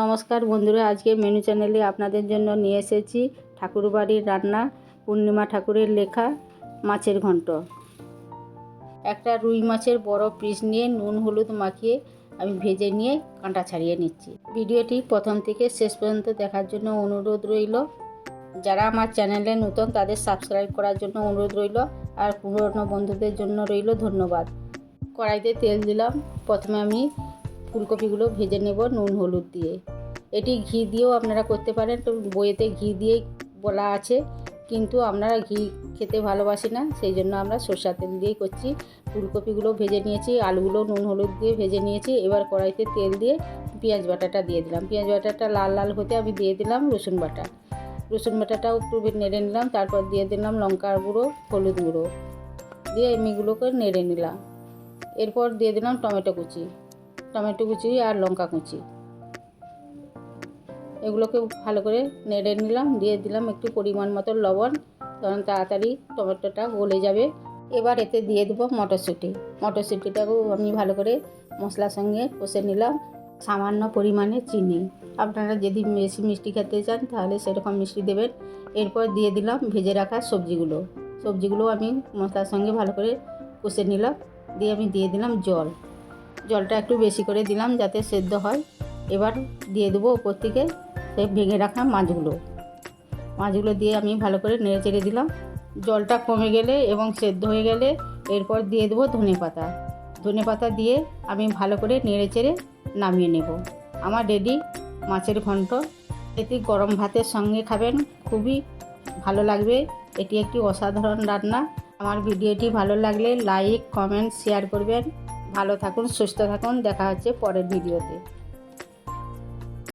নমস্কার বন্ধুরা, আজকে মেনু চ্যানেলে আপনাদের জন্য নিয়ে এসেছি ঠাকুরবাড়ির রান্না, পূর্ণিমা ঠাকুরের লেখা, মাছের ঘন্ট। একটা রুই মাছের বড় পিস নিয়ে নুন হলুদ মাখিয়ে আমি ভেজে নিয়ে কাঁটা ছাড়িয়ে নিচ্ছি। ভিডিওটি প্রথম থেকে শেষ পর্যন্ত দেখার জন্য অনুরোধ রইল। যারা আমার চ্যানেলে নতুন, তাদের সাবস্ক্রাইব করার জন্য অনুরোধ রইল। আর পুরনো বন্ধুদের জন্য রইল ধন্যবাদ। কড়াইতে তেল দিলাম। প্রথমে আমি ফুলকপিগুলো ভেজে নেব নুন, হলুদ দিয়ে। এটি ঘি দিয়েও আপনারা করতে পারেন। তো বইয়েতে ঘি দিয়েই বলা আছে, কিন্তু আমরা ঘি খেতে ভালোবাসি না, সেই জন্য আমরা সরষা তেল দিয়েই করছি। ফুলকপিগুলো ভেজে নিয়েছি, আলুগুলো নুন, হলুদ দিয়ে ভেজে নিয়েছি। এবার কড়াইতে তেল দিয়ে পেঁয়াজ বাটাটা দিয়ে দিলাম। পেঁয়াজ বাটাটা লাল লাল হতে আমি দিয়ে দিলাম রসুন বাটা। রসুন বাটাটাও একটু নেড়ে নিলাম, তারপর দিয়ে দিলাম লঙ্কার গুঁড়ো, হলুদ গুঁড়ো। দিয়ে এমনিগুলোকে নেড়ে নিলাম। এরপর দিয়ে দিলাম টমেটো কুচি। টমেটো কুচি আর লঙ্কা কুচি। এগুলোকে ভালো করে নেড়ে নিলাম, দিয়ে দিলাম একটু পরিমাণ মতো লবণ। কারণ তাড়াতাড়ি টমেটোটা গলে যাবে। এবার এতে দিয়ে দেবো মটরশুঁটি। মটরশুঁটিটাকেও আমি ভালো করে মশলার সঙ্গে কষে নিলাম, সামান্য পরিমাণে চিনি। আপনারা যদি বেশি মিষ্টি খেতে চান, তাহলে সেরকম মিষ্টি দেবেন। এরপর দিয়ে দিলাম ভেজে রাখা সবজিগুলো। সবজিগুলো আমি মশলার সঙ্গে ভালো করে কষে নিলাম। দিয়ে আমি দিয়ে দিলাম জল। জলটা একটু বেশি করে দিলাম যাতে সেদ্ধ হয়। এবার দিয়ে দেবো ওপর থেকে ভেঙে রাখা মাছগুলো। মাছগুলো দিয়ে আমি ভালো করে নেড়ে চেড়ে দিলাম। জলটা কমে গেলে এবং সেদ্ধ হয়ে গেলে এরপর দিয়ে দেবো ধনে পাতা। ধনে পাতা দিয়ে আমি ভালো করে নেড়ে চেড়ে নামিয়ে নেব। আমার রেডি মাছের ঘন্ট। এটি গরম ভাতের সঙ্গে খাবেন, খুবই ভালো লাগবে। এটি একটি অসাধারণ রান্না। আমার ভিডিওটি ভালো লাগলে লাইক, কমেন্ট, শেয়ার করবেন। ভালো থাকুন সুস্থ থাকুন। দেখা হচ্ছে পরের ভিডিওতে।